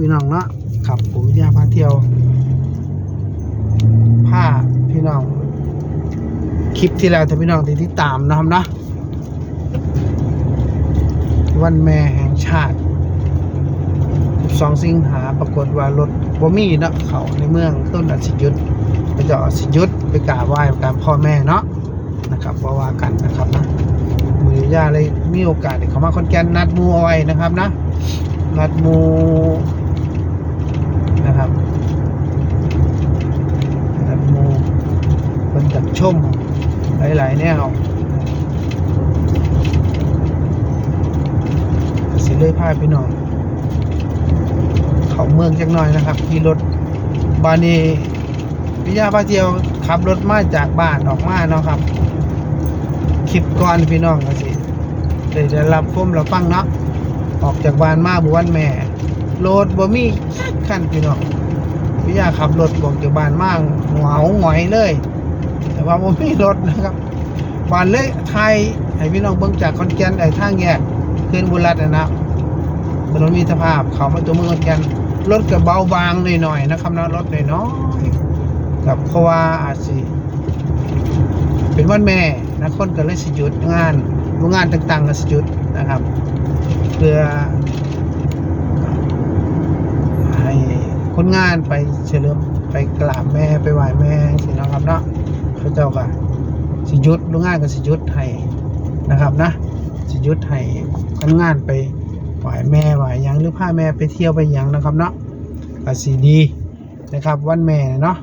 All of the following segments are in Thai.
พี่น้องเนาะครับผมยาพาเที่ยวผ้าพี่น้อง คลิปที่แล้วถ้าพี่น้องติดตามนะครับนะวันแม่แห่งชาติ 12 สิงหาปรากฏว่ารถบ่มีเนาะเขาในเมืองต้นอัศยุทธไปจาะอัศยุทธไปกราบไหว้ตามพ่อแม่เนาะนะครับว่าว่ากันนะครับนะมือย่าเลยมีโอกาสได้เขามาคอนแกนนัดมูอาไว้นะครับนะนัดมูนะครับนัดหมูคนจับ ชมหลายๆแนวสิเลยพาพี่น้องเขาเมืองจักหน่อยนะครับขี่รถบานีพิยาพาเที่ยวขับรถมาจากบ้านออกมาเนาะครับคลิปก่อนพี่น้องก็สิได้ได้รับชมเรับฟังเนาะออกจากบ้านมาบุวันแม่รถบ่มีจักคันพี่น้องพิยาขับรถออกจากบ้านมาเหงาหงอยเลย ว่าบ่มีรถนะครับบานเลยไทยให้พี่น้องเบิ่งจากคอนแกนไอ้ทางแยกขึ้นบุรีรัตนะถนนมีสภาพเขามาตัวเมืองขอนแกนรถก็เบาบางหน่อยๆนะครับนะรถน้อยๆกับเพราะว่าอาจสิเป็นวันแม่นะคนก็เลยสิหยุดงานโรงงานต่างๆก็สิหยุดนะครับ เพื่อให้คนงานไปเฉลิมไปกราบแม่ไปไหว้แม่สินะครับเนาะ เขาเจ้าก็สิยุดโรงงานก็สิยุดให้นะครับนะสิยุดให้คนงานไปไหวแม่ไหวหยังหรือพาแม่ไปเที่ยวไปยังนะครับเนาะก็สีดีนะครับวันแม่เนาะ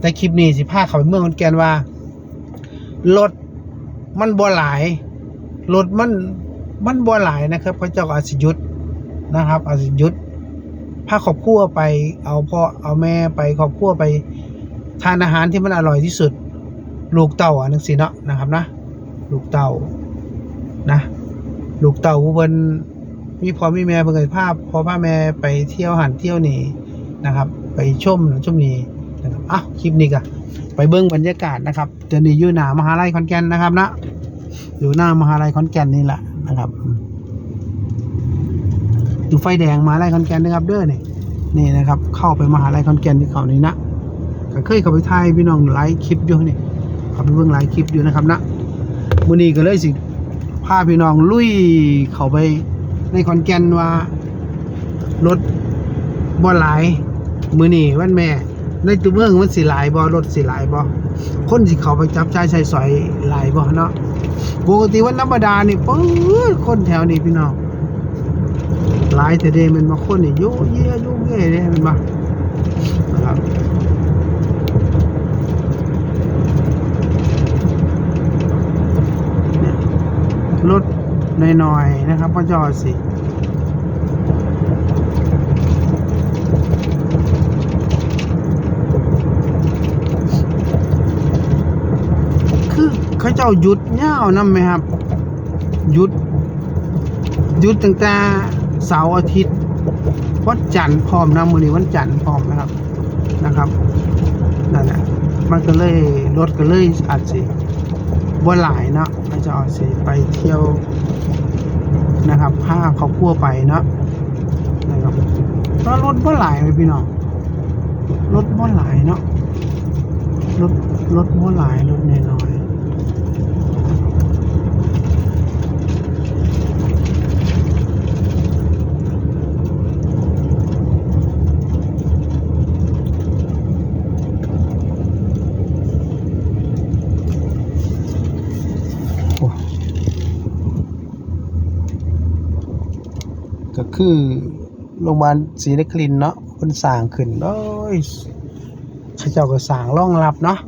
แต่คลิปนี้สิพาเขาไปเมืองขอนแก่นว่ารถมันบ่หลายรถมันมันบ่หลายนะครับพระเจ้าอาสิยุดนะครับอาสิยุดพาครอบครัวไปเอาพ่อเอาแม่ไปครอบครัวไปทานอาหารที่มันอร่อยที่สุด ลูกเต่าอะนึกสิเนาะนะครับนะ ลูกเต่านะ ลูกเต่าผู้เพิ่นมีพ่อมีแม่เพิ่นก็พาพ่อพาแม่ไปเที่ยวหันเที่ยวนี่นะครับ ไปชมชมนี่นะครับอ้าวคลิปนี้ก็ไปเบิ่งบรรยากาศนะครับเดี๋ยวนี้อยู่หน้ามหาลัยขอนแก่นนะครับนะอยู่หน้ามหาลัยขอนแก่นนี่แหละนะครับอยู่ไฟแดงมหาลัยขอนแก่นนะครับเด้อนี่นี่นะครับ เข้าไปมหาลัยขอนแก่นที่เขานี่นะก็เคยเข้าไปถ่ายพี่น้องไลฟ์คลิปอยู่นี่ เข้าไปเบิ่งไลฟ์คลิปอยู่นะครับนะมือนี้ก็เลยสิพาพี่น้องลุยเข้าไปในขอนแก่นว่ารถบ่หลายมือนี่วันแม่ ในตัวเมืองมันสิหลายบ่รถสิหลายบ่คนสิเขาไปจับจ่ายใช้สอยหลายบ่เนาะปกติวันธรรมดานี่ปื้อคนแถวนี้พี่น้องหลายแต่เดมันมาคนนี่โยเยโยเย่เด้มันมานะครับเนี่ยรถ น้อยๆนะครับพ่อจอสิคือเขาเจ้าหยุดเงาวนํไหมครับหยุดหยุดตั้งแต่เสาร์อาทิตย์วันจันทร์พร้อมนะมือนี้วันจันทร์พร้อมนะครับนะครับนั่นแหละมันก็เลยรถก็เลยอาจสิบ่หลายเนาะเขาจะอาจสิไปเที่ยว นะครับผ้าเขาคั่วไปเนาะนะครับก็ราะรถบ่หลายเลยพี่น้องรถบ่หลายเนาะรถรถบ่หลายรถน้อย คือโรงพยาบาลศรีนครินเนาะเพิ่นสร้างขึ้นโอ้ยเขาเจ้าก็สร้างรองรับเนาะ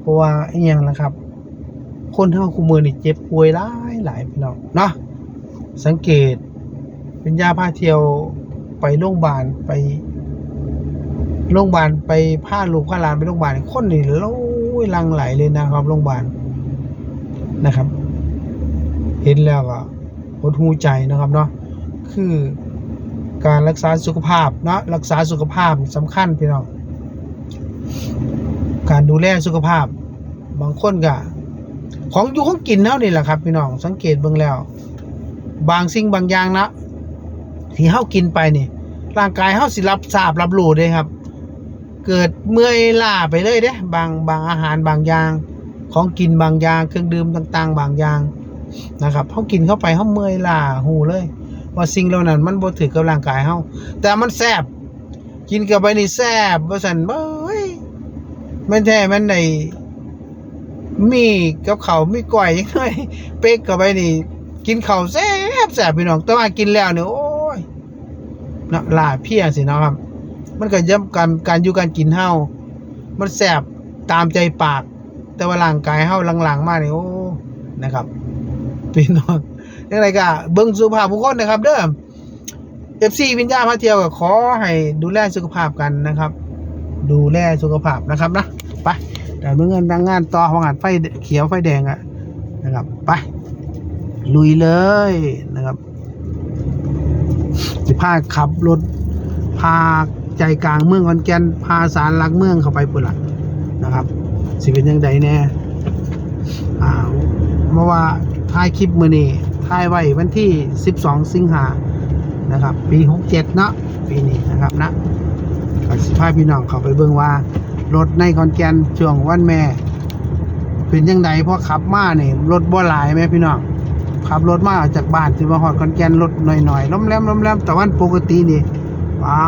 เพราะว่าอีหยังนะครับ คนเฮาคุมือนี่เจ็บป่วยหลายหลายพี่น้องเนาะสังเกตเป็นยาพาเที่ยวไปโรงพยาบาลไปโรงพยาบาลไปพาลูกพาหลานไปโรงพยาบาลคนนี่โอ้ยลังไหลเลยนะครับโรงพยาบาลนะครับ เห็นแล้วก็หดหูใจนะครับเนาะ คือการรักษาสุขภาพเนาะรักษาสุขภาพสำคัญพี่น้องการดูแลสุขภาพ บางคนก็ของอยู่ของกินเท่านี่แหละครับพี่น้องสังเกตเบิ่งแล้ว บางสิ่งบางอย่างนะที่เฮากินไปนี่ร่างกายเฮาสิรับทราบรับรู้เด้ครับ เกิดเมื่อยล้าไปเลยเด้บางบางอาหารบางอย่าง ของกินบางอย่าง เครื่องดื่มต่าง ๆ บางอย่างนะครับเฮากินเข้าไปเฮาเมื่อยล้าหูเลย ว่าสิ่งเหล่านั้น มันบ่ถือกับร่างกายเฮาแต่มันแซ่บกินเข้าไปนี่แซ่บว่าซั่นเบ้ยม่นแท้ม่นได้มีกับข้าวมีก้อยยังไงเป๊กเข้าไปนี่ กินข้าวแซ่บแซ่บพี่น้องแต่ว่ากินแล้วเนี่ยโอ้ยเนาะลาเพลียสินะครับ มันก็ย่ำการการอยู่การกินเฮามันแซ่บตามใจปาก แต่ว่าร่างกายเฮาหลังๆ มานี่โอ้นะครับพี่น้อง ยังไงก็เบิ่งสุขภาพผู้คนนะครับ เด้อ FC วิญญาณพาเที่ยวก็ขอให้ดูแลสุขภาพกันนะครับ ดูแลสุขภาพนะครับนะไปแต่เมื่อเงินดังงานต่อของงานไฟเขียวไฟแดงอะนะครับไปลุยเลยนะครับสิพาขับรถพาใจกลางเมืองขอนแก่นพาสารลักเมืองเข้าไปปุ่นละนะครับ สิเป็นยังไงแน่อ่าเมื่อว่าถ่ายคลิปมือนี้ ถ่ายไว้วันที่ 12 สิงหานะครับ ปี 67 เนาะปีนี้นะครับนะก็สิพาพี่น้องเข้าไปเบิ่งว่า รถในขอนแกนช่วงวันแม่ เป็นยังไงเพราะขับมาเนี่ยรถบ่หลายไหมพี่น้องขับรถมาออกจากบ้านที่มาหอดคอนแกนรถหน่อยๆล้มแรมล้มแรมแต่วันปกตินี่ป้า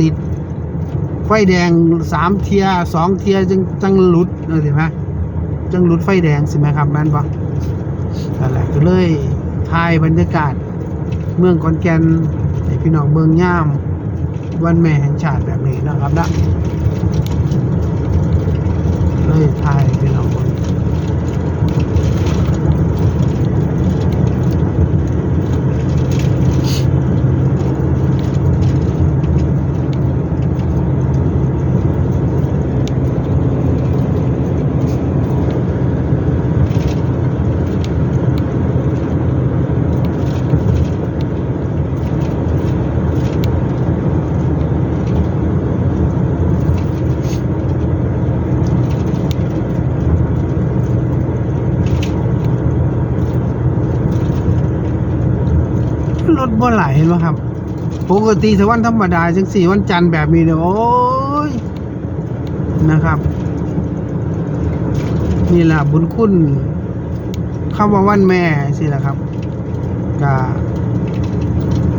ติดไฟแดงสามเทียสองเทียจังจังหลุดเลยสิไหมจังหลุดไฟแดงสิไหมครับแม่นปะนั่นแหละก็เลย ทายบรรยากาศ เมืองคอนแกนให้พี่น้องเมืองย่าม วันแม่แห่งชาติแบบนี้นะครับนะเลยถ่ายให้พี่น้องเบิ่ง รถบ่ไหลเห็นไหมครับปกติถ้าวันธรรมดาจังสี่วันจันทร์แบบนี้เนี่ยโอ้ยนะครับ นี่แหละบุญคุณคำว่าวันแม่สิแหละครับก็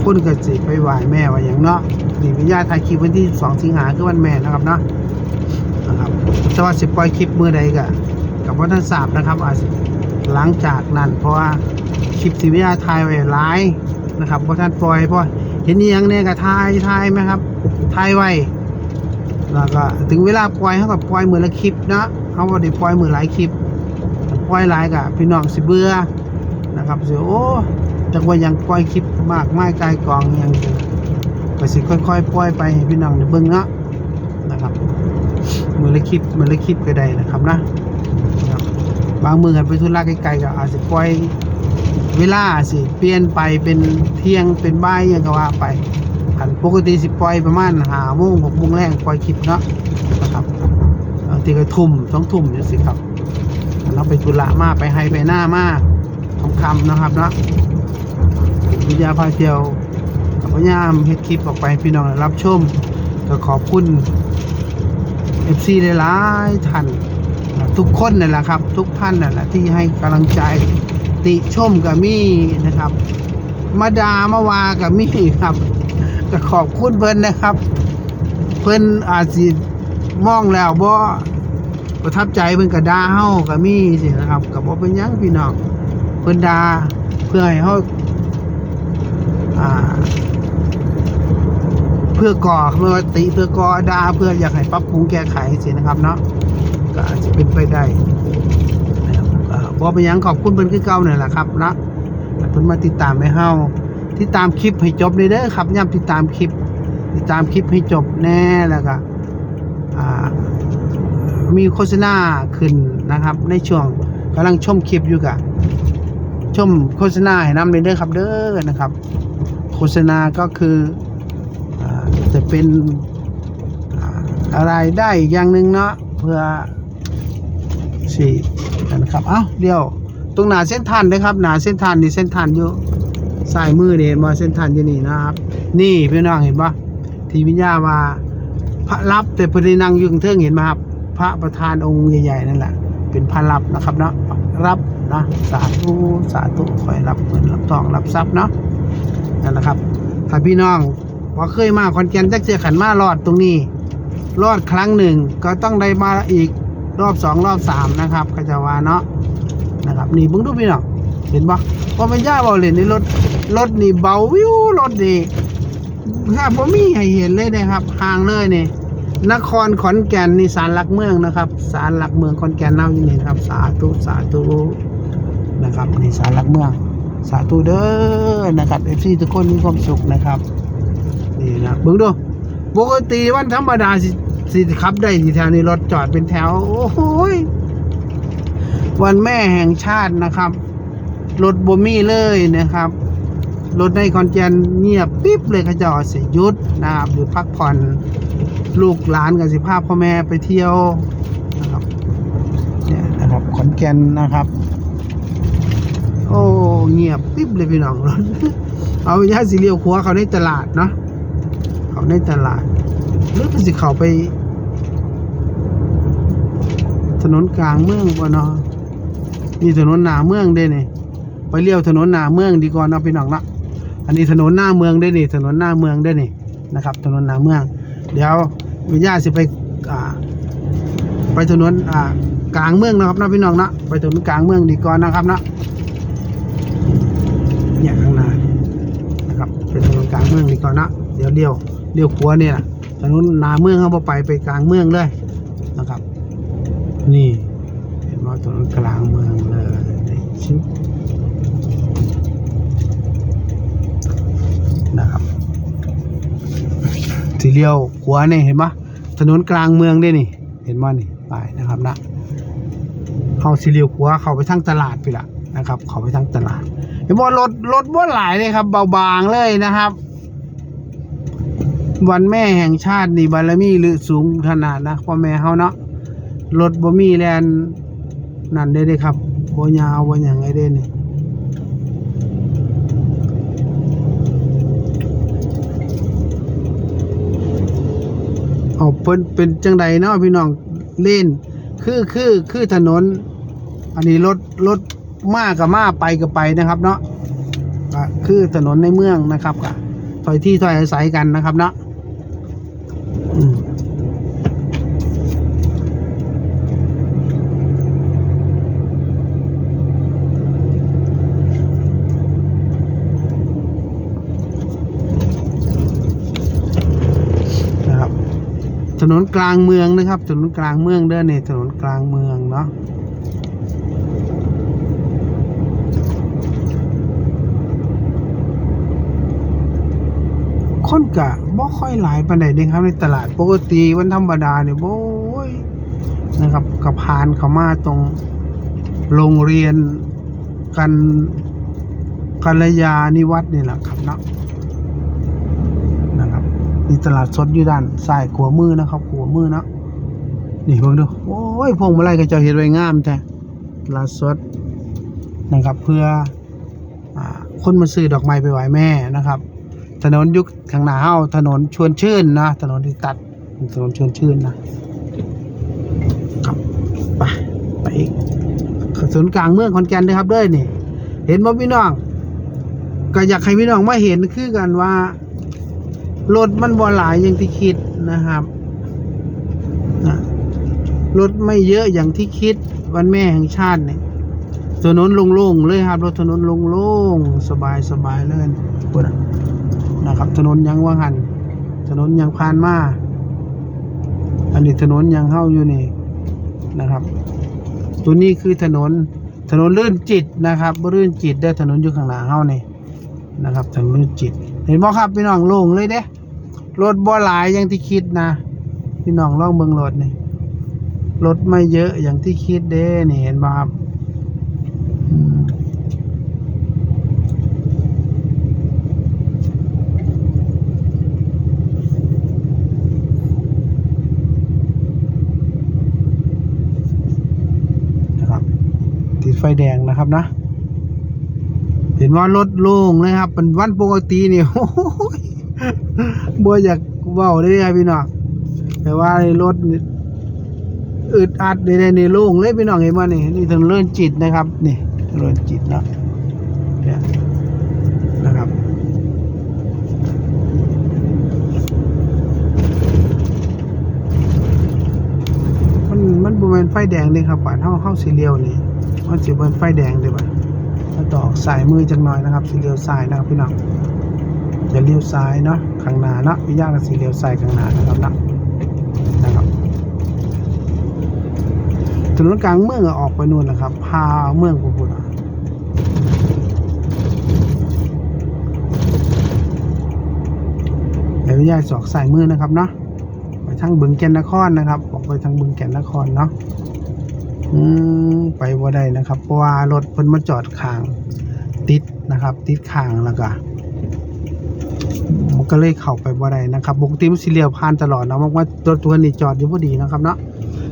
คุณก็สิไปไหว้แม่ว่าอย่างเนาะนี่วิญาณถ่ายคลิปวันที่สองสิงหาคือวันแม่นะครับเนาะนะครับแต่ว่าสิปล่อยคลิปมือใดก็กับว่าท่านทราบนะครับอาจหลังจากนั้นเพราะว่าคลิปที่วิญาณถ่ายไว้หลาย นะครับเพราะท่านปล่อยเพราะเห็นยังเนี่ยก็ทายทายไหมครับทายไว้แล้วก็ถึงเวลาปล่อยเขาก็ปล่อยมือละคลิปนะเขาบ่ได้ปล่อยมือหลายคลิปปล่อยหลายกับพี่น้องสิเบื่อนะครับสิโอ้จักว่ายังปล่อยคลิปมากไม้กายกองอยังก็สิค่อยๆปล่อยไปพี่น้องได้เบิ่งนะนะครับมือละคลิปมือละคลิปก็ได้นะครับนะบางมือกันไปธุระไกลๆก็อาจจะปล่อย เวลาสิ เปลี่ยนไปเป็นเที่ยงเป็นบ่ายยังก็ว่าไปอันปกติสิปล่อยประมาณหาโมงหกโมงแรงปล่อยคลิปเนาะนะครับบางทีก็ทุ่มสองทุ่มเนี่ยสิครับเราไปธุระมาไปไฮไปหน้ามาทองคำนะครับเนาะวิทยาพาเที่ยวก็พยายามเฮ็ดคลิปออกไปพี่น้องรับชมก็ขอบคุณ FC หลายๆท่านทุกคนนั่นแหละครับ ทุกท่านนั่นแหละที่ให้กำลังใจ ติชมกับมี่นะครับ มาดามาวากับมี่ครับก็ขอบคุณเพิ่นนะครับ เพิ่นอาจสิมองแล้วบ่ประทับใจเพิ่นก็ด่าเฮากับมี่สินะครับก็บ่เป็นหยังพี่น้องเพิ่นด่าเพื่อให้เฮาอ่าเพื่อก่อเมื่อว่าติเพื่อก่อด่าเพื่ออยากให้ปรับปรุงแก้ไขสินะครับเนาะก็อาจจะเป็นไปได้ บก็บ่เป็นยังขอบคุณเพิ่นคือเก่านี่แหละครับนะเพิ่นมาติดตามให้เฮาติดตามคลิปให้จบเลยเด้อครับย้ำติดตามคลิป ติดตามคลิปให้จบแน่แล้วก็มีโฆษณาขึ้นนะครับ ในช่วงกำลังชมคลิปอยู่กะชมโฆษณาให้นำเลยเด้อครับเด้อนะครับ โฆษณาก็คืออ่าจะเป็นอ่าอะไรได้อีกอย่างหนึ่งเนาะเพื่อ สี่นะครับเอ้าเดี๋ยวตรงหนาเส้นทันนะครับ หนาเส้นทันนี่เส้นทันอยู่สายมือนี่เห็นบ่เส้นทันอยู่นี่นะครับ นี่พี่น้องเห็นปะทีวิญญาว่าพระรับแต่พอดีนั่งอยืงเทิงเห็นไหมครับ พระประธานองค์ใหญ่ๆนั่นแหละเป็นพระรับนะครับเนาะรับนะสาธุสาธุคอยรับเงินรับทองรับทรัพย์เนาะนั่นแหละครับถ้าพี่น้องว่าเคยมาคอนแกนจักเสียขันมารอดตรงนี้ รอดครั้งหนึ่งก็ต้องได้มาอีก รอบสองรอบสามนะครับก็จะว่าเนาะนะครับนี่เพิ่งดูพี่น้องเห็นปะพอเป็นย่าเบาเลยนี่รถรถนี่เบาวิวรถนี่แทบผมมีให้เห็นเลยนะครับห่างเลยนี่นครขอนแก่นนี่ศาลหลักเมืองนะครับศาลหลักเมืองขอนแก่นเน่าอยู่นี่ครับ สาธุสาธุนะครับนี่ศาลหลักเมือง สาธุเด้อนะครับเอฟซีทุกคนมีความสุขนะครับนี่นะเบิ่งดูปกติวันธรรมดาสิ สิขับได้ที่แถวนี้รถจอดเป็นแถว โอ้โหยวันแม่แห่งชาตินะครับ รถบมี่เลยนะครับ รถในคอนแกนเงียบปิ๊บเลยขาเจอสิหยุดนะครับหรือพักผ่อนลูกหลานกับสิภาพพ่อแม่ไปเที่ยวนะครับเนี่ยนะครับขอนแก่นนะครับ โอ้เงียบปิ๊บเลยพี่น้องรถเอาไปย่าสีเลียวขัวเขาในตลาดเนาะเขาในตลาดหรือมันสิเขาไป ถนนกลางเมืองบ่เนาะนี่ถนนหน้าเมืองเด้นี่ไปเลี้ยวถนนหน้าเมืองดีกว่าเนาะพี่น้องเนะอันนี้ถนนหน้าเมืองได้นี่ถนนหน้าเมืองได้นี่นะครับ ถนนหน้าเมือง เดี๋ยววิญญาสิไปอ่าไปถนนอ่ากลางเมืองนะครับนาะพี่น้องนะไปถนนกลางเมืองดีก่อนนะครับนะเนี่ยข้างหน้านะครับเป็นถนนกลางเมืองดีก่อนนะเดี๋ยวเลี้ยวเลี้ยวขวาเนี่ยถนนหนาเมืองเขาบ่ไปไปกลางเมืองเลยนะครับ นี่เห็นว่าถนนกลางเมืองเลยชินะครับสีเลี้ยวขวานี่เห็นปะถนนกลางเมืองได้นี่ เห็นว่านี่ไปนะครับนะเข้าสีเลี้ยวขวาเข้าไปทางตลาดไปละนะครับ เข้าไปทางตลาดเห็นว่ารถรถว่าหลายเลยครับ เบาบางเลยนะครับ วันแม่แห่งชาตินี่บารมีหรือสูงขนาดนะพ่อแม่เฮาเนาะ รถบ่มีแลนนั่นได้เลยครับบ่ยาวบ่หยังไงเด้นี่เอาเพิ่นเป็นจังใดเนาะพี่น้องเล่นคือคือคือถนน อันนี้รถรถมากับมาไปกับไปนะครับเนาะคือถนนในเมืองนะครับก็ถอยที่ถอยอาศัยกันนะครับเนาะอืมนะครับ ถนนกลางเมืองนะครับ ถนนกลางเมืองเด้อเนี่ยถนนกลางเมืองเนาะคนกะบ่ค่อยหลายปานใดเด้ครับในตลาดปกติวันธรรมดาเนี่ยโอ้ยนะครับกับพานเขามาตรงโรงเรียนกันกัลยานิวัฒน์นี่แหละครับเนาะ นี่ตลาดสดอยู่ด้านซ้ายขวามือนะครับขวามือเนาะนี่เบิ่งดูโอ้ยพวงมาลัยก็จะเห็นไว้งามแท้ตลาดสดนะครับ เพื่ออคนมาซื้อดอกไม้ไปไหว้แม่นะครับ ถนนยุคข้างหน้าเฮาถนนชวนชื่นนะ ถนนที่ตัดถนนชวนชื่นนะครับไปไปอีกถนนกลางเมืองขอนแก่นด้อครับเด้อนี่ เห็นบ่พี่น้อง ก็อยากให้พี่น้องมาเห็นคือกันว่า รถมันบ่หลายอย่างที่คิดนะครับนะรถไม่เยอะอย่างที่คิดวันแม่แห่งชาติเนี่ยถนนโล่งๆเลยครับรถถนนโล่งๆสบายๆเลยพูดนะครับ ถนนยังว่างหันถนนยังผ่านมาอันนี้ถนนยังเข้าอยู่นี่นะครับ ตัวนี้คือถนนถนนลื่นจิตนะครับลื่นจิตได้ถนนอยู่ข้างหน้าเฮานี่นะครับ ถนนลื่นจิต ห็นบ่ครับพี่น้องโล่งเลยเด้รถบ่หลายอย่างที่คิดนะ พี่น้องลองเบิ่งรถนี่รถไม่เยอะอย่างที่คิดเด้นี่เห็นบ่ครับอืมครับติดไฟแดงนะครับนะ เห็นว่ารถโล่งเลยครับเป็นวันปกตินี่โอ้ยบ่อยากเว้าได้ไงพี่น้องแต่ว่าในรถอึดอัดในในโล่งเลยพี่น้องเห็นบ่นี่นี่ถนนเลื่อนจิตนะครับ นี่ถนนเลื่อนจิตเนาะเนี่ยนะครับมันมันบริเวณไฟแดงเลยครับป่านเฮาเฮาสีเลียวนี่มันสิเป็นไฟแดงเลยป่ะ ถ้าต่อสายมือจังหน่อยนะครับสีเลียวซ้ายนะครับพี่น้องอย่าเลี้ยวซ้ายเนาะข้างหน้าเนาะพี่ย่ากับสีเลียวซ้ายข้างหน้านะครับนะนะครับถนนกลางเมืองออกไปนู่นนะครับ พาเมืองพูดๆอะเดี๋ยวพี่ย่าสอกสายมือนะครับเนาะไปทางบึงแก่นนครนะครับ ออกไปทางบึงแก่นนครเนาะ ไปบ่ได้นะครับ เพราะว่ารถเพิ่นมาจอดข้างติดนะครับ ติดข้างแล้วก็มันก็เลยเข้าไปบ่ได้นะครับปกติมันสิเลียวผ่านตลอดนะมันว่ารถตัวนี้จอดอยู่พอดีนะครับเนาะ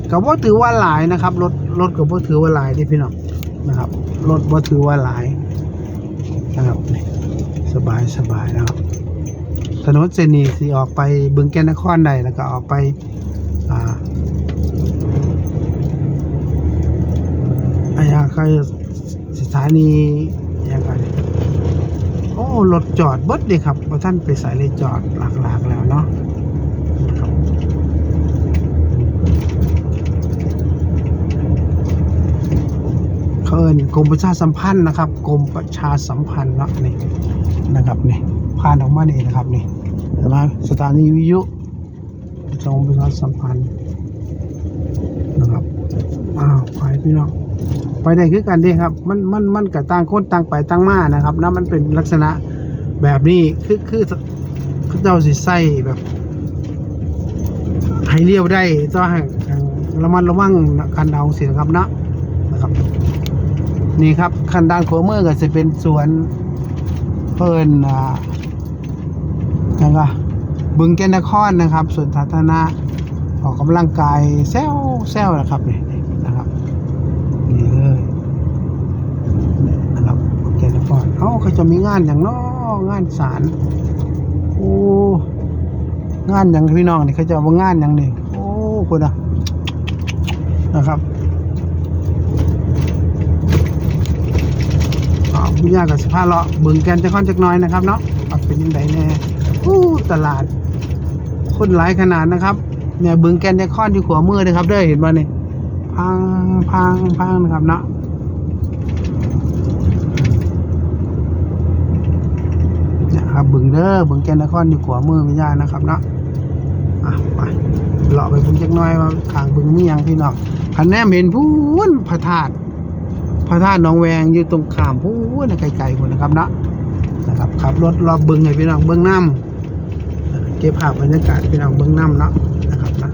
ก็บ่ถือว่าหลายนะครับรถรถก็บ่ถือว่าหลายเด้พี่น้องนะครับรถบ่ถือว่าหลายนะครับนี่สบายสบายนะครับถนนเส้นนี้สิออกไปบึงแก่นนครได้แล้วก็ออกไปอ่า อายาก็สถานียังไงโอ้รถจอดเบิดเลยครับพราท่านไปสายเลยจอดหลักๆแล้วเนาะนะครับเขาเอินกรมประชาสัมพันธ์นะครับกรมประชาสัมพันธ์เนาะนี่นะครับนี่ผ่านออกมานี่นะครับนี่เห็นไหมสถานีวิทยุกรมประชาสัมพันธ์นะครับอ้าวไปพี่น้อง ไปได้คือกันดีครับ มันมันมันกับต่างคนต่างไปต่างมานะครับนะมันเป็นลักษณะแบบนี้คือคือคือเจ้าสิใส่แบบให้เลี้ยวได้ต้องระมัดระวังการเดาเสียครับนะนะครับ นี่ครับคันด้านขวามือก็จะเป็นสวนเพิ่นอ่าแล้วก็บึงแกนนครนะครับส่วนสาธารณะออกกำลังกายแซวแซวนะครับนี่นะครับนี่เลยนี่นะครับบึงแก่นนค รเอ้าเขาจะมีงานอย่างน้องานศาลโอ้งานอย่างพี่น้องนี่เขาจะว่างานอย่างนี่โอ้คุณอะนะครับอ๋อพี่ยากับสภาพเลาะบึงแกนจะค่อนจักน้อยนะครับเนาะเป็นยังไงแน่อู้ตลาดคนหลายขนาดนะครับเนี่ยบึงแกนไดคอนอยู่ขวามือนะครับเด้อเห็นบ่นี่พังพังพังนะครับเนาะเนี่ยครับบึงเด้อบึงแกนไดคอนอยู่ขวามือไม่ยานะครับเนาะอะไปเลาะไปบึงจักหน้อยว่าข้างบึงมียังพี่น้องคันแนมเห็นพูนพระธาตุพระธาตุหนองแวงอยู่ตรงข้ามพูนไกลๆคนนะครับเนาะนะครับขับรถรอบบึงให้พี่น้องเบื้องน้ำเก็บภาพบรรยากาศพี่น้องเบื้องน้ำเนาะนะครับนะ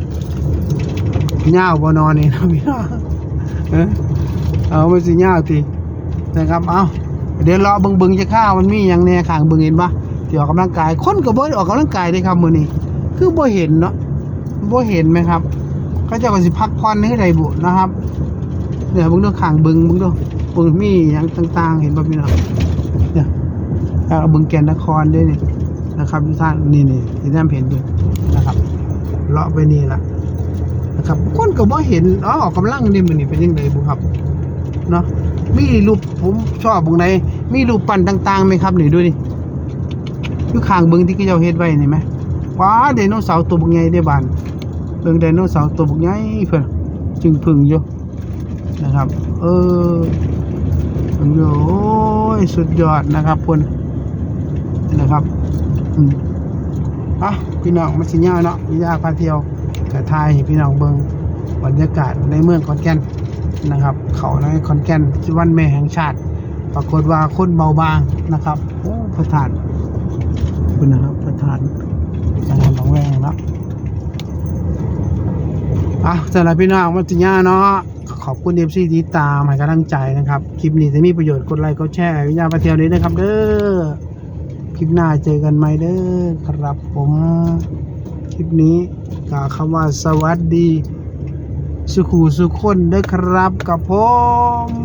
เงาวบนอนนี่นะพี่น้องเอ้อเอาไม่สิเงาวทีนะครับเอาเดี๋ยวรอเบึงบึงจะข้าวมันมีอย่างแน่ข้างบึงเห็นปะ ที่ออกกำลังกายคนก็บ่ได้ออกกำลังกายได้ครับมือนี้คือบ่เห็นเนาะบ่เห็นไหมครับเขาจะก็สิพักผ่อนให้ได้บุนะครับเนี่ยเบิ่งดูข้างบึงเบิ่งดูเบิ่งมีอย่างต่าง ๆ เห็นป่ะพี่น้องเนี่ยแล้วบึงแก่นนครด้วยนี่นะครับทุกท่านนี่นี่ที่ท่านเห็นอยู่นะครับเลาะไปนี่ละนะครับคนก็บ่เห็นอ๋อออกกำลังนี่มันนี่เป็นยังไงบุครับเนาะมีรูปผมชอบบงไหนมีรูปปั้นต่างๆไหมครับนี่ดูดิ อยู่ข้างเบึงที่เขาเจ้าเฮ็ดไว้นี่ไหมว้าไดโนเสาร์ตัวบุกใหญ่ได้บานเบิ่งไดโนเสาร์ตัวบุกใหญ่เพิ่นจึงพึ่งอยู่นะครับ เออเบิ่งอยู่โอ้ยสุดยอดนะครับเพิ่นนะครับอืมอะพี่น้องมาสิญญาเนาะวิญญาพาเที่ยวกระทายพี่น้องเบิงบรรยากาศในเมืองขอนแก่นนะครับ เขาในขอนแก่นวันแม่แห่งชาติ ปรากฏว่าคนเบาบางนะครับโอ้ประธาน คุณนะครับประธานจังหวัดหนองแวงเนะอะสำหรับพี่น้องมาสิญาเนาะขอบคุณเอฟซีที่ตามให้กำลังใจนะครับ คลิปนี้จะมีประโยชน์กดไลค์กดแชร์วิญญาพาเที่ยวนี้นะครับ เด้อคลิปหน้าเจอกันไหมเด้อครับผมคลิปนี้กล่าวคำว่าสวัสดี สุขูสุขคนเด้อครับกับผม